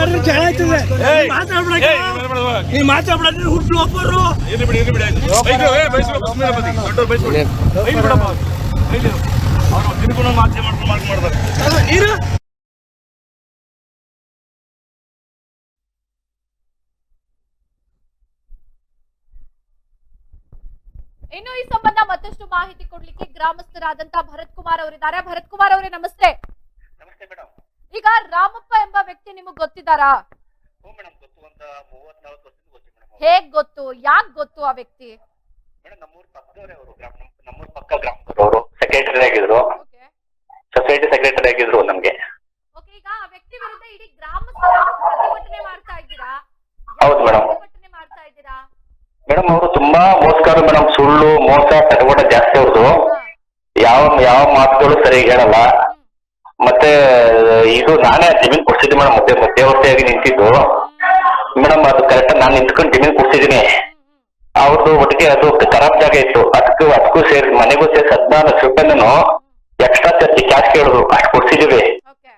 ಮಾತಾಡಿದ್ರೆ ಆಯ್ತದೆ! ಮಾತಾಡ್ಬಿಡಕ್ಕೆ. ನೀ ಮಾತಾಡ್ಬಿಡ ಹುಟ್ಟು ಒಬ್ಬರು. ಅವ್ರು. ತಿನ್ಕೊಂಡು ಮಾತೆ ಮಾಡ್ಕೊಂಡು ಮಾಡ್ತಾರೆ ನೀರು ಇನ್ನು ಈ ಸಂಬಂಧ ಮತ್ತಷ್ಟು ಮಾಹಿತಿ ಕೊಡ್ಲಿಕ್ಕೆ ಗ್ರಾಮಸ್ಥರಾದಂತಹ ಭರತ್ ಕುಮಾರ್ ಅವರಿದ್ದಾರೆ. ಭರತ್ ಕುಮಾರ್ ಅವರೇ ನಮಸ್ತೆ. ನಮಸ್ತೆ ಮೇಡಮ್. ಈಗ ರಾಮಪ್ಪ ಎಂಬ ವ್ಯಕ್ತಿ ನಿಮಗೆ ಗೊತ್ತಿದ್ದಾರಾ? ಓ ಮೇಡಮ್ ಗೊತ್ತು. ವರ್ಷದಿಂದ ಗೊತ್ತು ಹೇಗ್ ಯಾಕ್ ಗೊತ್ತು ಆ ವ್ಯಕ್ತಿ? ಸೆಕ್ರೆಟರಿ ಆಗಿದ್ರು. ಓಕೆ. ಸೊಸೈಟಿ ಸೆಕ್ರೆಟರಿ ಆಗಿದ್ರು ನಮ್ಗೆ. ಓಕೆ ಈಗ ಆ ವ್ಯಕ್ತಿ ವಿರುದ್ಧ ಇಡೀ ಗ್ರಾಮಸ್ಥರ ಪ್ರತಿಭಟನೆ ಮಾಡ್ತಾ ಇದ್ದೀರಾ? ಹೌದು ಮೇಡಮ್. ಪ್ರತಿಭಟನೆ ಮಾಡ್ತಾ ಇದ್ದೀರಾ? ಮೇಡಮ್ ಅವರು ತುಂಬಾ ಮೋಸಗಾರರು ಮೇಡಮ್. ಸುಳ್ಳು ಮೋಸ ಕೂಡ ಜಾಸ್ತಿ ಅವ್ರದ್ದು ಯಾವ ಯಾವ ಮಾತುಗಳು ಸರಿ ಹೇಳಲ್ಲ. ಮತ್ತೆ ಇದು ನಾನೇ ಜಮೀನ್ ಕೊಡ್ಸಿದ್ದೆ ಮೇಡಮ್ ಮತ್ತೆ ಮಧ್ಯವರ್ತಿಯಾಗಿ ನಿಂತಿದ್ದು. ಮೇಡಮ್ ಅದು ಕರೆಕ್ಟ್ ನಾನು ನಿಂತ್ಕೊಂಡು ಜಮೀನ್ ಕೊಡ್ಸಿದ್ದೀನಿ. ಅವ್ರದ್ದು ಒಟ್ಟಿಗೆ ಅದು ಖರಾಬ್ ಜಾಗ ಇತ್ತು. ಅದಕ್ಕೂ ಅದಕ್ಕೂ ಸೇರಿ ಮನೆಗೂ ಸೇರಿ ಹದಿನಾರು ಲಕ್ಷ ರೂಪಾಯಿನೂ ಎಕ್ಸ್ಟ್ರಾ ಚಾರ್ಜ್ ಕ್ಯಾಶ್ ಕೇಳಿದ್ರು. ಅಷ್ಟು ಕೊಡ್ಸಿದೀವಿ.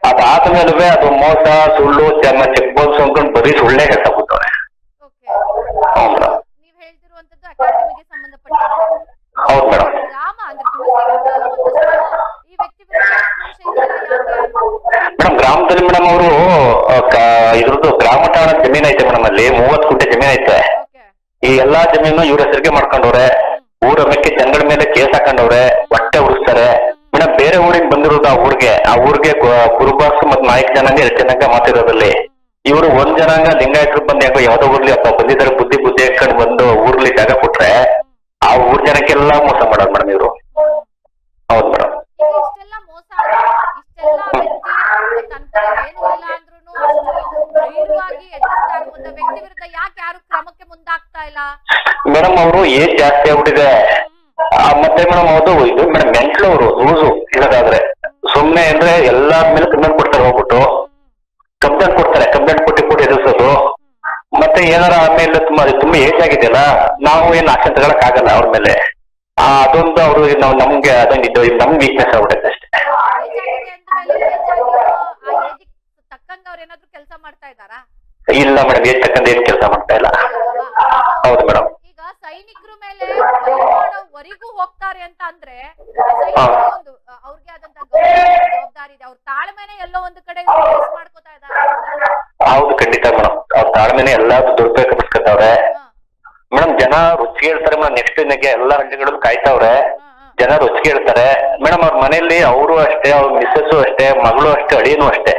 ಅದಾದ್ಮೇಲೆ ಅದು ಮೋಸ ಸುಳ್ಳು ಚೆನ್ನ ಚೆಕ್ ಬೌನ್ಸ್ ಅಂದ್ಕೊಂಡು ಬರೀ ಸುಳ್ಳೇ ಹೇಳ್ತಾ ಕೂತವ್ರೆ ಓಕೆ ಹ್ಞೂ ಮೇಡಮ್ ನೀವ್ ಹೇಳ್ತಿರುವಂತದ್ದು ಅಕಾಡೆಮಿಗೆ ಸಂಬಂಧಪಟ್ಟಂತೆ ಹೌದು ಮೇಡಮ್ ಗ್ರಾಮ ಅಂದ್ರೆ ತುಳಸಿ ಗ್ರಾಮದಲ್ಲಿ ಒಂದಷ್ಟು ಈ ವ್ಯಕ್ತಿ ವಿರುದ್ಧ ಆಕ್ರೋಶ ಇದೆಯಲ್ಲ ಯಾಕೆ ಮೇಡಮ್ ಮೇಡಮ್ ಅವರು ಇದ್ರದ್ದು ಗ್ರಾಮ ಠಾಣ ಜಮೀನ್ ಐತೆ ಮೇಡಮ್ ಅಲ್ಲಿ ಮೂವತ್ತು ಗುಂಟೆ ಜಮೀನ್ ಐತೆ. ಈ ಎಲ್ಲಾ ಜಮೀನು ಇವ್ರ ಹೆಸರಿಗೆ ಮಾಡ್ಕೊಂಡವ್ರೆ. ಊರ ಮೇಲೆ ಜನಗಳ ಮೇಲೆ ಕೇಸ್ ಹಾಕೊಂಡವ್ರೆ ಹೊಟ್ಟೆ ಉಳಿಸ್ತಾರೆ ಮೇಡಮ್ ಬೇರೆ ಊರಿಗೆ ಬಂದಿರೋದು ಆ ಊರಿಗೆ ಆ ಊರಿಗೆ ಕುರುಬಾಸ್ ಮತ್ತು ನಾಯಕ ಜನಾಂಗ ಎರಡು ಜನಾಂಗ ಮಾತಿರೋದಲ್ಲಿ ಇವರು ಒಂದ್ ಜನಾಂಗ ಲಿಂಗಾಯತರು ಬಂದು ಯಾಕೋ ಯಾವ್ದೋ ಊರ್ಲಿ ಅಪ್ಪ ಬಂದಿದ್ದಾರೆ ಬುದ್ಧಿ ಬುದ್ಧಿ ಹಾಕೊಂಡು ಬಂದು ಊರ್ಲಿ ಜಾಗ ಕೊಟ್ರೆ ಆ ಊರ್ ಜನಕ್ಕೆಲ್ಲ ಮೋಸ ಮಾಡೋದು ಮೇಡಮ್ ಇವರು ಹೌದು ಮೇಡಮ್ ಈಗ ಇಷ್ಟೆಲ್ಲ ಮೋಸ ಇಷ್ಟೆಲ್ಲ ವ್ಯಕ್ತಿ ತನ್ನ ಕಡೆ ಏನು ಇಲ್ಲ ಅಂದ್ರೂ ಅಷ್ಟು ಧೈರ್ಯವಾಗಿ ಎದುರಿಸ್ತಾ ಇರುವಂತ ವ್ಯಕ್ತಿ ವಿರುದ್ಧ ಯಾಕೆ ಯಾರು ಕ್ರಮಕ್ಕೆ ಮುಂದಾಗ್ತಾ ಇಲ್ಲ ಮೇಡಮ್ ಅವರು ಏಜ್ ಜಾಸ್ತಿ ಆಗ್ಬಿಟ್ಟಿದೆ. ಆ, ಮತ್ತೆ ಮೇಡಮ್ ಅವರು ಇದು ಮೇಡಮ್ ಮೆಂಟ್ಲು ಅವರು ಲೂಸು ಇಲ್ಲದಾದ್ರೆ ಸುಮ್ನೆ ಅಂದ್ರೆ ಎಲ್ಲಾರ ಮೇಲೆ ಕಂಪ್ಲೇಂಟ್ ಕೊಡ್ತಾರೆ ಹೋಗ್ಬಿಟ್ಟು. ಕಂಪ್ಲೇಂಟ್ ಕೊಡ್ತಾರೆ ಕಂಪ್ಲೇಂಟ್ ಕೊಟ್ಟು ಕೊಟ್ಟು ಎದುರಿಸೋದು. ಮತ್ತೆ ಏನಾರ ಆಮೇಲೆ ತುಂಬಾ ತುಂಬಾ ಏಜ್ ಆಗಿದೆಯಲ್ಲ ನಾವು ಏನ್ ಆಕ್ಷನ್ ತಗೊಳಕ್ ಆಗಲ್ಲ ಅವ್ರ ಮೇಲೆ. ಆ, ಅದೊಂದು ಅವರು ನಾವು ನಮ್ಗೆ ಅದೊಂದು ಇದು ನಮ್ಗೆ ವೀಕ್ನೆಸ್ ಆಗ್ಬಿಡುತ್ತೆ ಅಷ್ಟೇ. ಏಜ್ ಆಗಿದೆ ಅಂದ್ಮೇಲೆ ಏಜ್ ಆಗಿರೋ ಆ ಏಜಿಗೆ ತಕ್ಕಂಗ ಅವ್ರು ಏನಾದ್ರು ಕೆಲಸ ಮಾಡ್ತಾ ಇದ್ದಾರಾ? ಇಲ್ಲ ಮೇಡಮ್ ಏಜ್ ತಕ್ಕಂತ ಏನ್ ಕೆಲಸ ಮಾಡ್ತಾ ಇಲ್ಲ. ಹೌದು ಮೇಡಮ್ ಈಗ ಸೈನಿಕರ ಮೇಲೆ ಕೈ ಮಾಡೋವರೆಗೂ ಅಂತ ಅಂದ್ರೆ ಒಂದು ಅವ್ರಿಗೆ ಆದಂತ ಜವಾಬ್ದಾರಿ ಇದೆ. ಅವ್ರ ತಾಳ್ಮೆನೆ ಎಲ್ಲೋ ಒಂದು ಕಡೆ ಮಾಡ್ಕೋತಾ ಇದ್ದಾರೆ ಹೌದು ಖಂಡಿತ ಮೇಡಮ್ ಅವ್ರ ತಾಳ್ಮೆನೆ ಎಲ್ಲಾದ್ರೂ ದುರುಪಯೋಗ ಮೇಡಮ್ ಜನ ರುಚಿ ಹೇಳ್ತಾರೆ ಮೇಡಮ್ ನೆಕ್ಸ್ಟ್ ದಿನಕ್ಕೆ ಎಲ್ಲಾ ಹಳ್ಳಿಗಳು ಕಾಯ್ತಾವ್ರೆ. ಜನ ರುಚಿ ಹೇಳ್ತಾರೆ. ಮೇಡಮ್ ಅವ್ರ ಮನೆಯಲ್ಲಿ ಅವರು ಅಷ್ಟೇ ಅವ್ರ ಮಿಸ್ಸಸ್ ಅಷ್ಟೇ ಮಗಳು ಅಷ್ಟೇ ಅಳಿಯನು ಅಷ್ಟೇ.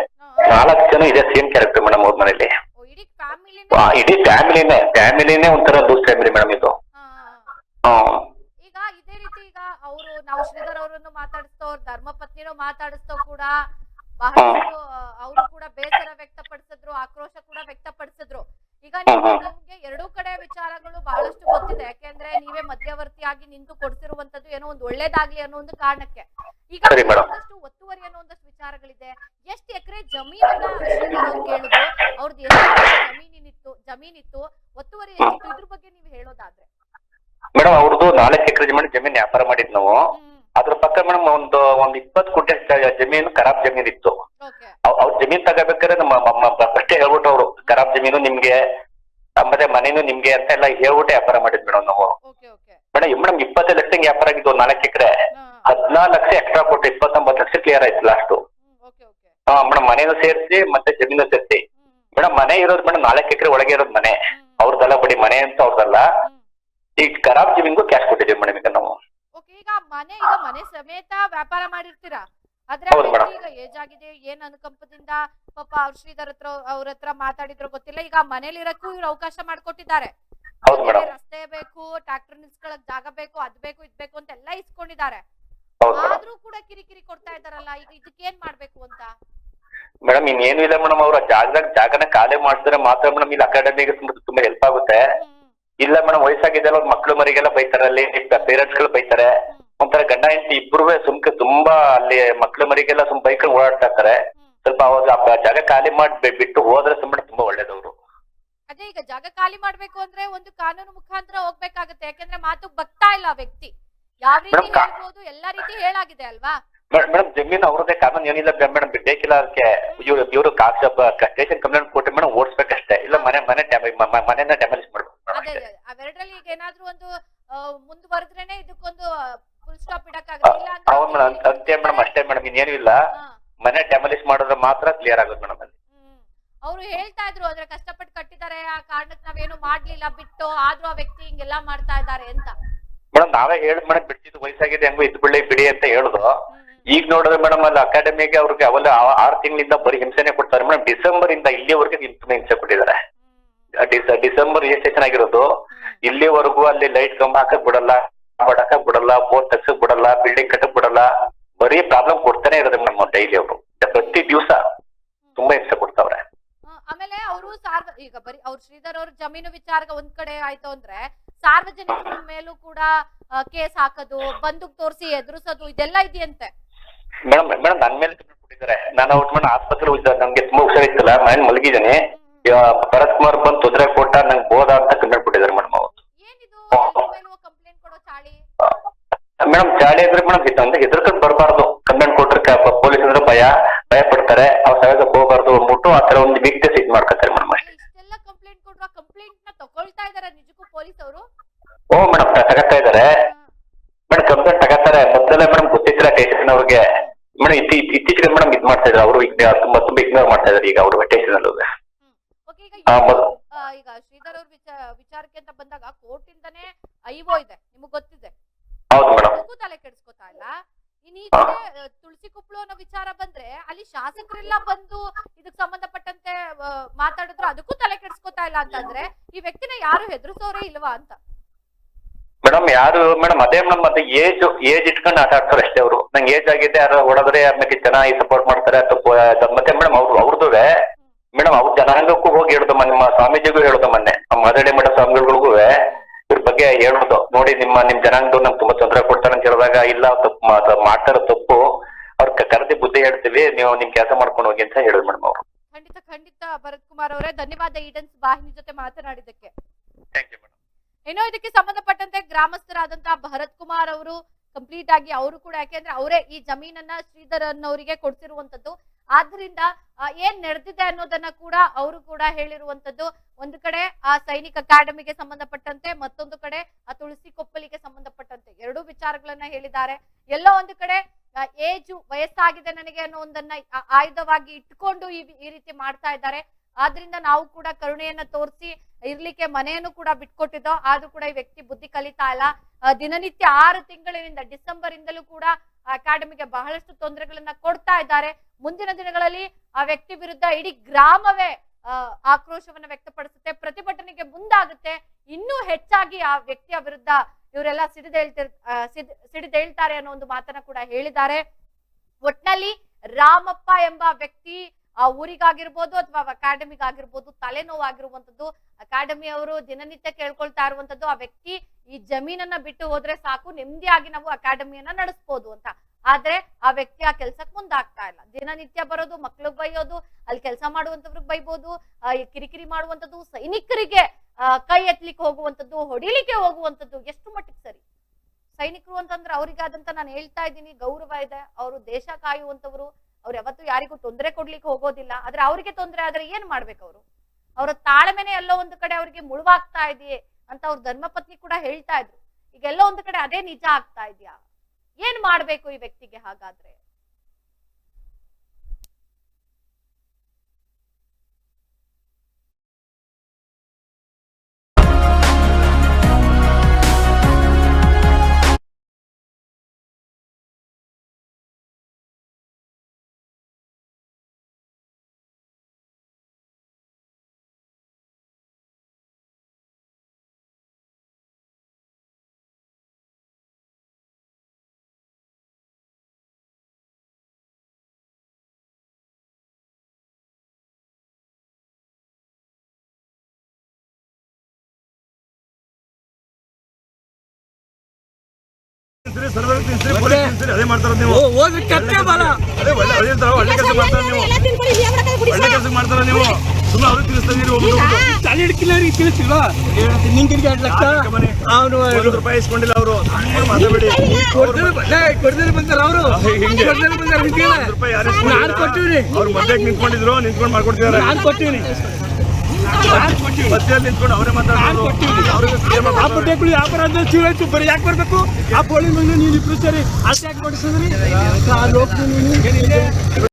ನಾಲ್ಕು ಜನ ಇದೆ ಸೇಮ್ ಕ್ಯಾರೆಕ್ಟರ್ ಮೇಡಮ್ ಅವ್ರ ಮನೇಲಿ ಇಡೀ ಫ್ಯಾಮಿಲಿನೇ ಫ್ಯಾಮಿಲಿನೇ ಫ್ಯಾಮಿಲಿನೇ ಒಂಥರ ಲೂಸ್ ಫ್ಯಾಮಿಲಿ ಮೇಡಮ್ ಇದು. ಹ್ಮ್ ಅವರು ನಾವು ಶ್ರೀಧರ್ ಅವರನ್ನು ಮಾತಾಡಿಸ್ತೋ ಅವ್ರ ಧರ್ಮ ಪತ್ನಿನೂ ಮಾತಾಡಿಸ್ತೋ ಕೂಡ ಬಹಳಷ್ಟು ಅವರು ಕೂಡ ಬೇಸರ ವ್ಯಕ್ತಪಡಿಸಿದ್ರು ಆಕ್ರೋಶ ಕೂಡ ವ್ಯಕ್ತಪಡಿಸಿದ್ರು. ಈಗ ನಿಮ್ಗೆ ಎರಡೂ ಕಡೆ ವಿಚಾರಗಳು ಬಹಳಷ್ಟು ಗೊತ್ತಿದೆ. ಯಾಕೆಂದ್ರೆ ನೀವೇ ಮಧ್ಯವರ್ತಿಯಾಗಿ ನಿಂತು ಕೊಡ್ತಿರುವಂತದ್ದು ಏನೋ ಒಂದು ಒಳ್ಳೇದಾಗ್ಲಿ ಅನ್ನೋ ಒಂದು ಕಾರಣಕ್ಕೆ. ಈಗ. ಒಂದಷ್ಟು ಒತ್ತುವರಿ ಅನ್ನೋ ಒಂದಷ್ಟು ವಿಚಾರಗಳಿದೆ. ಎಷ್ಟು ಎಕರೆ ಜಮೀನನ್ನ ಕೇಳಿದ್ರು ಅವ್ರದ್ದು ಎಷ್ಟು ಜಮೀನಿನಿತ್ತು ಜಮೀನಿತ್ತು ಒತ್ತುವರಿ ಎಷ್ಟಿತ್ತು? ಇದ್ರ ಬಗ್ಗೆ ನೀವು ಹೇಳೋದಾದ್ರೆ. ಮೇಡಮ್ ಅವ್ರದ್ದು ನಾಲ್ಕು ಎಕರೆ ಜಮೀನು ಜಮೀನು ವ್ಯಾಪಾರ ಮಾಡಿದ್ ನಾವು. ಅದ್ರ ಪಕ್ಕ ಮೇಡಮ್ ಒಂದು ಒಂದ್ ಇಪ್ಪತ್ತು ಸ- ಜಮೀನು ಖರಾಬ್ ಜಮೀನ್ ಇತ್ತು. ಅವ್ರ ಜಮೀನ್ ತಗೋಬೇಕಾದ್ರೆ ನಮ್ಮ ಫಸ್ಟೇ ಹೇಳ್ಬಿಟ್ಟು ಅವರು ಖರಾಬ್ ಜಮೀನು ನಿಮ್ಗೆ ಮತ್ತೆ ಮನೇನು ನಿಮ್ಗೆ ಅಂತ ಎಲ್ಲ ಹೇಳ್ಬಿಟ್ಟು ವ್ಯಾಪಾರ ಮಾಡಿದ್ ಮೇಡಮ್ ನಾವು. ಮೇಡಮ್ ಮೇಡಮ್ ಇಪ್ಪತ್ತೈದು ಲಕ್ಷ ವ್ಯಾಪಾರ ಆಗಿದ್ದು ನಾಲ್ಕು ಎಕರೆ. ಹದಿನಾಲ್ಕು ಲಕ್ಷ ಎಕ್ಸ್ಟ್ರಾ ಕೊಟ್ಟು ಇಪ್ಪತ್ತೊಂಬತ್ತು ಲಕ್ಷ ಕ್ಲಿಯರ್ ಆಯ್ತು ಲಾಸ್ಟ್ ಹಾ ಮೇಡಮ್ ಮನೇನು ಸೇರಿಸಿ ಮತ್ತೆ ಜಮೀನು ಸೇರಿಸಿ. ಮೇಡಮ್ ಮನೆ ಇರೋದು ಮೇಡಮ್ ನಾಲ್ಕು ಎಕರೆ ಒಳಗೆ ಇರೋದು ಮನೆ. ಅವ್ರದ್ದಲ್ಲ ಬಡಿ ಮನೆ ಅಂತ ಅವ್ರದ್ದಲ್ಲ ಈ ಖರಾಬ್ ಜಮೀನ್ಗೂ ಕ್ಯಾಶ್ ಕೊಟ್ಟಿದ್ದೀವಿ ಮೇಡಮ್ ಈಗ ನಾವು. ಓಕೆ ಈಗ ಮನೆ ಈಗ ಮನೆ ಸಮೇತ ವ್ಯಾಪಾರ ಮಾಡಿರ್ತೀರಾ? ಆದ್ರೆ ಹೌದು ಈಗ ಏಜ್ ಆಗಿದೆ ಏನ್ ಅನುಕಂಪದಿಂದ ಪಾಪ ಅವ್ರ ಶ್ರೀಧರ್ ಹತ್ರ ಅವ್ರ ಹತ್ರ ಮಾತಾಡಿದ್ರು ಗೊತ್ತಿಲ್ಲ ಈಗ ಮನೇಲಿ ಇರಕ್ಕೂ ಇವ್ರು ಅವಕಾಶ ಮಾಡ್ಕೊಟ್ಟಿದ್ದಾರೆ. ಹೌದು ಮೇಡಮ್. ರಸ್ತೆ ಬೇಕು ಟ್ರಾಕ್ಟರ್ ನಿಲ್ಸ್ಕೊಳಕ್ ಜಾಗ ಬೇಕು ಅದ್ ಬೇಕು ಇದ್ ಬೇಕು ಅಂತ ಎಲ್ಲ ಇಸ್ಕೊಂಡಿದ್ದಾರೆ. ಹೌದು ಮೇಡಮ್. ಆದ್ರೂ ಕೂಡ ಕಿರಿಕಿರಿ ಕೊಡ್ತಾ ಇದಾರಲ್ಲ ಈಗ ಇದಕ್ಕೆ ಏನ್ ಮಾಡ್ಬೇಕು ಅಂತ? ಮೇಡಮ್ ಇನ್ನೇನು ಇಲ್ಲ ಮೇಡಮ್ ಅವ್ರ ಜಾಗದಾಗ ಜಾಗನ ಖಾಲಿ ಮಾಡಿಸಿದ್ರೆ ಮಾತ್ರ ಮೇಡಮ್ ಇಲ್ಲಿ ಅಕಾಡೆಮಿಗೆ ತುಂಬಾ ತುಂಬಾ ಹೆಲ್ಪ್ ಆಗುತ್ತೆ. ಹ್ಮ್, ಇಲ್ಲ ಮೇಡಮ್ ವಯಸ್ಸಾಗಿದ್ದಲ್ಲ ಅವ್ರ ಮಕ್ಳು ಮರಿಗೆಲ್ಲ ಬೈತಾರೆ ಅಲ್ಲಿ ಪೇರೆಂಟ್ಸ್ಗಳು ಬೈತಾರೆ. ಒಂಥರ ಗಂಡ ಹೆಂಡತಿ ಇಬ್ರು ಸುಮ್ಕೆ ತುಂಬಾ ಅಲ್ಲಿ ಮಕ್ಳು ಮರಿಗೆಲ್ಲ ಸುಮ್ ಬೈಕ್ ಓಡಾಡ್ತಾ ಇರ್ತಾರೆ. ಸ್ವಲ್ಪ ಅವಾಗ ಜಾಗ ಖಾಲಿ ಮಾಡಿ ಬಿಟ್ಟು ಹೋದ್ರೆ ಸುಮ್ಮನೆ ತುಂಬಾ ಒಳ್ಳೇದವ್ರು. ಅದೇ ಈಗ ಜಾಗ ಖಾಲಿ ಮಾಡ್ಬೇಕು ಅಂದ್ರೆ ಒಂದು ಕಾನೂನು ಮುಖಾಂತರ ಹೋಗ್ಬೇಕಾಗತ್ತೆ. ಯಾಕಂದ್ರೆ ಮಾತು ಬಗ್ತಾ ಇಲ್ಲ ಆ ವ್ಯಕ್ತಿ. ಯಾವ ರೀತಿ ಮೇಡಮ್, ಕಾ- ಹೇಳ್ಬೋದು ಎಲ್ಲಾ ರೀತಿ ಹೇಳಾಗಿದೆ ಅಲ್ವಾ? ಮೇಡಮ್ ಜಮೀನು ಅವ್ರದೇ ಕಾನೂನು ಏನಿಲ್ಲ ಮೇಡಮ್ ಬಿಡ್ಬೇಕಿಲ್ಲ ಅದಕ್ಕೆ. ಇವ್ರು ಇವರು ಕಾಸು ಸ್ಟೇಷನ್ ಕಂಪ್ಲೇಂಟ್ ಕೊಟ್ಟು ಮೇಡಮ್ ಓಡಿಸ್ಬೇಕಷ್ಟೇ. ಇಲ್ಲ ಮನೆ ಮನೆ ಡ್ಯಾಮೇಜ್ ಮನೆನ ಡ್ಯಾಮೇಜ್ ಮಾಡ್ಬೇಕು ಅದೇ ಅಷ್ಟೇ ಅವೆರಡರಲ್ಲಿ ಈಗ ಏನಾದ್ರೂ ಒಂದು ಮುಂದುವರೆದ್ರೇನೆ ಇದಕ್ಕೊಂದು ಫುಲ್ ಸ್ಟಾಪ್ ಇಡಕ್ಕಾಗಲ್ಲ. ಹೌದು ಮೇಡಮ್ ಅಂತೆ ಮೇಡಮ್ ಅಷ್ಟೇ ಮೇಡಮ್ ಇನ್ನೇನು ಇಲ್ಲ. ಮನೆ ಡೆಮಲಿಶ್ ಮಾಡಿದ್ರೆ ಮಾತ್ರ ಕ್ಲಿಯರ್ ಆಗುತ್ತೆ ಮೇಡಮ್ ಅಲ್ಲಿ. ಅವರು ಹೇಳ್ತಾ ಇದ್ರು ಅಂದ್ರೆ ಕಷ್ಟಪಟ್ಟು ಕಟ್ಟಿದ್ದಾರೆ ಆ ಕಾರಣಕ್ಕೆ ನಾವೇನು ಮಾಡ್ಲಿಲ್ಲ ಬಿಟ್ಟು ಆದ್ರೂ ಆ ವ್ಯಕ್ತಿ ಹಿಂಗೆಲ್ಲಾ ಮಾಡ್ತಾ ಇದ್ದಾರೆ ಅಂತ. ಮೇಡಮ್ ನಾವೇ ಹೇಳಿ ಮೇಡಮ್ ಬಿಡ್ತಿದ್ದು ವಯಸ್ಸಾಗಿದೆ ಹೆಂಗೋ ಇದ್ ಬಿಡಿ ಬಿಡಿ ಅಂತ ಹೇಳುದು. ಈಗ ನೋಡಿದ್ರೆ ಮೇಡಮ್ ಅಲ್ಲಿ ಅಕಾಡೆಮಿಗೆ ಅವ್ರಿಗೆ ಅವಲ್ಲ ಆರು ತಿಂಗಳಿಂದ ಬರೀ ಹಿಂಸೆನೆ ಕೊಡ್ತಾರೆ. ಮೇಡಮ್ ಡಿಸೆಂಬರ್ ಇಂದ ಇಲ್ಲಿವರೆಗೆ ತುಂಬಾ ಹಿಂಸೆ ಕೊಟ್ಟಿದ್ದಾರೆ. ಡಿಸೆಂಬರ್ ಎಷ್ಟೇ ಆಗಿರೋದು ಹ್ಮ್. ಇಲ್ಲಿವರೆಗೂ ಅಲ್ಲಿ ಲೈಟ್ ಕಂಬ ಹಾಕಕ್ ಬಿಡಲ್ಲ ಬಡಕಕ್ ಬಿಡಲ್ಲ ಬೋರ್ಡ್ ತಗ್ಸಕ್ ಬಿಡಲ್ಲ ಬಿಲ್ಡಿಂಗ್ ಕಟ್ಟಕ್ ಬಿಡಲ್ಲ ಬರೀ ಪ್ರಾಬ್ಲಮ್ ಕೊಡ್ತಾನೆ ಇರೋದು ಮೇಡಮ್ ಡೈಲಿ ಅವರು. ಪ್ರತಿ ದಿವಸ ತುಂಬಾ ಹಿಂಸೆ ಕೊಡ್ತಾವ್ರೆ ಆಮೇಲೆ ಅವರು ಸಾರ್ವ ಈಗ ಬರೀ ಅವ್ರು ಶ್ರೀಧರ್ ಅವ್ರ ಜಮೀನು ವಿಚಾರ ಒಂದ್ ಕಡೆ ಆಯ್ತು ಅಂದ್ರೆ ಸಾರ್ವಜನಿಕರ ಮೇಲೂ ಕೂಡ ಕೇಸ್ ಹಾಕೋದು ಬಂದೂಕ್ ತೋರಿಸಿ ಎದುರಿಸೋದು ಇದೆಲ್ಲ ಇದೆಯಂತೆ. ಮೇಡಮ್ ಮೇಡಮ್ ನನ್ ಮೇಲೆ ಕೊಟ್ಟಿದ್ದಾರೆ ನಾನು ಅವ್ರ ಮೇಡಮ್ ಆಸ್ಪತ್ರೆ ನಮ್ಗೆ ತುಂಬಾ ಹುಷಾರಿತ್ತಲ್ಲ ಮನೇಲಿ ಮಲಗಿದ್ದೀನಿ. ಭರತ್ ಕುಮಾರ್ ಬಂದ್ ತೊಂದರೆ ಕೊಟ್ಟ ನಂಗೆ ಬೋಧ ಅಂತ ಕಂಪ್ಲೇಂಟ್ ಕೊಟ್ಟಿದ್ದಾರೆ ಮೇಡಮ್ ಅವರು. ಮೇಡಮ್ ಚಾಳಿ ಅಂದ್ರೆ ಮೇಡಮ್ ಅಂದ್ರೆ ಹೆದರ್ಕೊಂಡ್ ಬರಬಾರ್ದು. ಕಂಪ್ಲೇಂಟ್ ಕೊಟ್ರೆ ಪೊಲೀಸ್ ಅಂದ್ರೆ ಭಯ ಭಯ ಪಡ್ತಾರೆ. ಅವ್ರ ಸಹಜಕ್ಕೆ ಹೋಗ್ಬಾರ್ದು ಅಂದ್ಬಿಟ್ಟು ಆ ತರ ಒಂದು ವೀಕ್ನೆಸ್ ಇದ್ ಮಾಡ್ಕೊತಾರೆ ಮೇಡಮ್ ಅಷ್ಟೇ. ಇದಾರೆ ಓ ಮೇಡಮ್ ತಗತ್ತಾ ಇದಾರೆ. ಮೇಡಮ್ ಕಂಪ್ಲೇಂಟ್ ತಗತ್ತಾರೆ. ಮೊದಲೇ ಮೇಡಮ್ ಗೊತ್ತಿದ್ರೆ ಟೇಷನ್ ಅವ್ರಿಗೆ. ಮೇಡಮ್ ಇತ್ತೀ ಇತ್ತೀಚೆಗೆ ಮೇಡಮ್ ಇದ್ ಮಾಡ್ತಾ ಇದ್ದಾರೆ ಅವರು ತುಂಬಾ ತುಂಬಾ ಇಗ್ನೋರ್ ಮಾಡ್ತಾ ಇದಾರೆ ಈಗ ಅವರು ಓಕೆ ಈಗ ಈಗ ಶ್ರೀಧರ್ ಅವ್ರ ವಿಚಾರ ವಿಚಾರಕ್ಕೆ ಅಂತ ಬಂದಾಗ ಕೋರ್ಟ್ ಇಂದಾನೆ ಐವೋ ಇದೆ ನಿಮಗ್ ಗೊತ್ತಿದೆ. ತಲೆ ಕೆಡಿಸ್ಕೊತಾ ಇಲ್ಲ? ಇನ್ ಈ ಕಡೆ ಆ, ತುಳಸಿ ಕುಪ್ಪಳು ಅನ್ನೋ ವಿಚಾರ ಬಂದ್ರೆ ಅಲ್ಲಿ ಶಾಸಕರೆಲ್ಲ ಬಂದು ಇದಕ್ ಸಂಬಂಧಪಟ್ಟಂತೆ ಮಾತಾಡಿದ್ರು ಅದಕ್ಕೂ ತಲೆ ಕೆಡಿಸ್ಕೊತಾ ಇಲ್ಲ ಅಂತಂದ್ರೆ ಈ ವ್ಯಕ್ತಿನ ಯಾರು ಹೆದರ್ಸೋರೇ ಇಲ್ವಾ ಅಂತ? ಮೇಡಮ್ ಯಾರು ಮೇಡಮ್ ಅದೇ ಮೇಡಮ್ ಮತ್ತೆ ಏಜ್ ಏಜ್ ಇಟ್ಕೊಂಡು ಆಟ ಆಡ್ತಾರೆ ಅಷ್ಟೇ ಅವರು. ನಂಗೆ ಏಜ್ ಆಗಿದೆ ಯಾರು ಹೊಡೆದ್ರೆ ಆಮೇಲೆ ಚೆನ್ನಾಗಿ ಸಪೋರ್ಟ್ ಮಾಡ್ತಾರೆ ಅಥವಾ ಮತ್ತೆ ಮೇಡಮ್ ಅವ್ರು ಅವ್ರದುವೆ ಮೇಡಮ್ ಅವ್ರು ಜನಾಂಗಕ್ಕೂ ಹೋಗಿ ಹೇಳುದು ನಿಮ್ಮ ಸ್ವಾಮೀಜಿಗೂ ಹೇಳುದು ಮೊನ್ನೆ. ನಮ್ಮ ಮಾದಡಿ ಮಠ ಸ್ವಾಮಿಗಳಿಗೂ ಇವ್ರ ಬಗ್ಗೆ ಹೇಳುದು. ನೋಡಿ ನಿಮ್ಮ ನಿಮ್ ಜನಾಂಗದವ್ರು ನಮ್ಗೆ ತುಂಬಾ ತೊಂದರೆ ಕೊಡ್ತಾರೆ ಅಂತ ಹೇಳಿದಾಗ ಇಲ್ಲ ತಪ್ಪು ಮಾಡ್ತಾರ ತಪ್ಪು ಅವ್ರ ಕರೆದಿ ಬುದ್ಧಿ ಹೇಳ್ತೀವಿ ನೀವು ನಿಮ್ ಕೆಲಸ ಮಾಡ್ಕೊಂಡು ಹೋಗಿ ಅಂತ ಹೇಳಿದ್ರು ಮೇಡಮ್ ಅವರು. ಖಂಡಿತ ಖಂಡಿತ ಭರತ್ ಕುಮಾರ್ ಅವರೇ ಧನ್ಯವಾದ ಈಡನ್ಸ್ ವಾಹಿನಿ ಜೊತೆ ಮಾತನಾಡಿದಕ್ಕೆ ಥ್ಯಾಂಕ್ ಯು ಮೇಡಮ್ ಏನೋ ಇದಕ್ಕೆ ಸಂಬಂಧಪಟ್ಟಂತೆ ಗ್ರಾಮಸ್ಥರಾದಂತಹ ಭರತ್ ಕುಮಾರ್ ಅವರು ಕಂಪ್ಲೀಟ್ ಆಗಿ ಅವರು ಕೂಡ ಯಾಕೆಂದ್ರೆ ಅವರೇ ಈ ಜಮೀನನ್ನ ಶ್ರೀಧರ್ ಅನ್ನೋರಿಗೆ ಕೊಡ್ಸಿರುವಂತದ್ದು. ಆದ್ರಿಂದ ಏನ್ ನಡೆದಿದೆ ಅನ್ನೋದನ್ನ ಕೂಡ ಅವರು ಕೂಡ ಹೇಳಿರುವಂತದ್ದು. ಒಂದು ಕಡೆ, ಆ, ಸೈನಿಕ ಅಕಾಡೆಮಿಗೆ ಸಂಬಂಧಪಟ್ಟಂತೆ, ಮತ್ತೊಂದು ಕಡೆ, ಆ, ತುಳಸಿ ಕೊಪ್ಪಲಿಗೆ ಸಂಬಂಧಪಟ್ಟಂತೆ. ಎರಡೂ ವಿಚಾರಗಳನ್ನ ಹೇಳಿದ್ದಾರೆ. ಎಲ್ಲೋ ಒಂದು ಕಡೆ ಏಜು ವಯಸ್ಸಾಗಿದೆ ನನಗೆ ಅನ್ನೋ ಒಂದನ್ನ ಆಯುಧವಾಗಿ ಇಟ್ಕೊಂಡು ಈ ಈ ರೀತಿ ಮಾಡ್ತಾ ಇದ್ದಾರೆ. ಆದ್ರಿಂದ ನಾವು ಕೂಡ ಕರುಣೆಯನ್ನ ತೋರಿಸಿ, ಇರ್ಲಿಕ್ಕೆ ಮನೆಯನ್ನು ಕೂಡ ಬಿಟ್ಕೊಟ್ಟಿದ್ದೋ, ಆದ್ರೂ ಕೂಡ ಈ ವ್ಯಕ್ತಿ ಬುದ್ಧಿ ಕಲಿತಾ ಇಲ್ಲ. ದಿನನಿತ್ಯ ಆರು ತಿಂಗಳಿನಿಂದ ಡಿಸೆಂಬರ್ ಇಂದಲೂ ಕೂಡ ಅಕಾಡೆಮಿಗೆ ಬಹಳಷ್ಟು ತೊಂದರೆಗಳನ್ನ ಕೊಡ್ತಾ ಇದ್ದಾರೆ. ಮುಂದಿನ ದಿನಗಳಲ್ಲಿ ಆ ವ್ಯಕ್ತಿ ವಿರುದ್ಧ ಇಡೀ ಗ್ರಾಮವೇ ಆಕ್ರೋಶವನ್ನ ವ್ಯಕ್ತಪಡಿಸುತ್ತೆ. ಪ್ರತಿಭಟನೆಗೆ ಮುಂದಾಗುತ್ತೆ. ಇನ್ನೂ ಹೆಚ್ಚಾಗಿ ಆ ವ್ಯಕ್ತಿಯ ವಿರುದ್ಧ ಇವರೆಲ್ಲ ಸಿಡಿದೇಳ್ತಿರ್ ಸಿಡಿದೇಳ್ತಾರೆ ಅನ್ನೋ ಒಂದು ಮಾತನ್ನ ಕೂಡ ಹೇಳಿದ್ದಾರೆ. ಒಟ್ನಲ್ಲಿ ರಾಮಪ್ಪ ಎಂಬ ವ್ಯಕ್ತಿ ಆ ಊರಿಗಾಗಿರ್ಬೋದು ಅಥವಾ ಅಕಾಡೆಮಿಗಾಗಿರ್ಬೋದು ತಲೆನೋವಾಗಿರುವಂತದ್ದು ಅಕಾಡೆಮಿ ಅವರು ದಿನನಿತ್ಯ ಕೇಳ್ಕೊಳ್ತಾ ಇರುವಂತದ್ದು ಆ ವ್ಯಕ್ತಿ ಈ ಜಮೀನನ್ನ ಬಿಟ್ಟು ಹೋದ್ರೆ ಸಾಕು, ನೆಮ್ಮದಿಯಾಗಿ ನಾವು ಅಕಾಡೆಮಿಯನ್ನ ನಡೆಸ್ಬೋದು ಅಂತ. ಆದ್ರೆ ಆ ವ್ಯಕ್ತಿ ಆ ಕೆಲ್ಸಕ್ ಮುಂದಾಗ್ತಾ ಇಲ್ಲ. ದಿನನಿತ್ಯ ಬರೋದು, ಮಕ್ಳಿಗೆ ಬೈಯೋದು, ಅಲ್ಲಿ ಕೆಲಸ ಮಾಡುವಂತವ್ರಿಗೆ ಬೈಬೋದು ಕಿರಿಕಿರಿ ಮಾಡುವಂತದ್ದು ಸೈನಿಕರಿಗೆ ಕೈ ಎತ್ತಲಿಕ್ಕೆ ಹೋಗುವಂತದ್ದು ಹೊಡಿಲಿಕ್ಕೆ ಹೋಗುವಂತದ್ದು ಎಷ್ಟು ಮಟ್ಟಿಗೆ ಸರಿ. ಸೈನಿಕರು ಅಂತಂದ್ರೆ ಅವರಿಗಾದಂತ ನಾನು ಹೇಳ್ತಾ ಇದ್ದೀನಿ, ಗೌರವ ಇದೆ. ಅವರು ದೇಶ ಕಾಯುವಂತವ್ರು ಅವ್ರು ಯಾವತ್ತೂ ಯಾರಿಗೂ ತೊಂದರೆ ಕೊಡ್ಲಿಕ್ಕೆ ಹೋಗೋದಿಲ್ಲ. ಆದ್ರೆ ಅವ್ರಿಗೆ ತೊಂದರೆ ಆದ್ರೆ ಏನ್ ಮಾಡ್ಬೇಕು ಅವರು? ಅವರ ತಾಳ್ಮೆನೆ ಎಲ್ಲೋ ಒಂದು ಕಡೆ ಅವ್ರಿಗೆ ಮುಳುವಾಗ್ತಾ ಇದೆಯೇ ಅಂತ ಅವ್ರ ಧರ್ಮಪತ್ನಿ ಕೂಡ ಹೇಳ್ತಾ ಇದ್ರು. ಈಗ ಎಲ್ಲೋ ಒಂದು ಕಡೆ ಅದೇ ನಿಜ ಆಗ್ತಾ ಇದೆಯಾ? ಏನ್ ಮಾಡ್ಬೇಕು ಈ ವ್ಯಕ್ತಿಗೆ ಹಾಗಾದ್ರೆ? ಅದೇ ಮಾಡ್ತಾರ ನೀವು. ಹೋದ್ರೆ ಕತ್ತೆ ಬಲ. ಅದೇ ಒಳ್ಳೆ ಅದೇ ತರ ಒಳ್ಳೆ ಕೆಲಸ ಮಾಡ್ತಾರ ನೀವು. ಎಲ್ಲ ತಿನ್ಕೊಂಡು ಯಾವಾಗ ಒಳ್ಳೆ ಕೆಲಸ ಮಾಡ್ತಾರ ನೀವು. ಸುಮ್ಮನೆ ಅವ್ರಿಗೆ ತಿಳಿಸ್ತಾ ಇದೀರಿ ಒಬ್ರು ತಲೆ ಹಿಡ್ಕಿಲ್ಲ ರೀ ತಿಳಿಸಿಲ್ವಾ ನಿಂಗೆ ಎರಡು ಲಕ್ಷ. ಅವನು ಒಂದು ರೂಪಾಯಿ ಇಸ್ಕೊಂಡಿಲ್ಲ ಅವರು. ಮಾತಾಡಬೇಡಿ. ಕೊಡ್ದಲ್ಲಿ ಬಂದಾರ ಅವರು? ಹಿಂಗೆ. ಕೊಡ್ದಲ್ಲಿ ಬಂದಾರ ನಿಂತಿಲ್ಲ ನಾನು ಕೊಟ್ಟಿವ್ರಿ. ಅವ್ರು ಮಧ್ಯಕ್ಕೆ ನಿಂತ್ಕೊಂಡಿದ್ರು ನಿಂತ್ಕೊಂಡು ಮಾಡ್ಕೊಡ್ತಿದಾರೆ ನಾನು ಕೊಟ್ಟಿವ್ರಿ. ಮಧ್ಯದಲ್ಲಿ ನಿಂತ್ಕೊಂಡು ಅವರೇ ಮಾತಾಡೋದು ಅವ್ರಿಗೆ ಕ್ಲಿಯರ್ ಆ ಬಟ್ಟೆಗಳು ವ್ಯಾಪಾರ ಅಂದ್ರೆ ಆಯ್ತು ಬರೀ ಯಾಕೆ ಬರ್ಬೇಕು? ಆ ಬೋಳಿ ಮಣ್ಣು ನೀವು ಇಬ್ರು ಸರಿ ಆಸೆ ಯಾಕೆ ಮಾಡಿಸಿದ್ರಿ? ಆ ಲೋಕ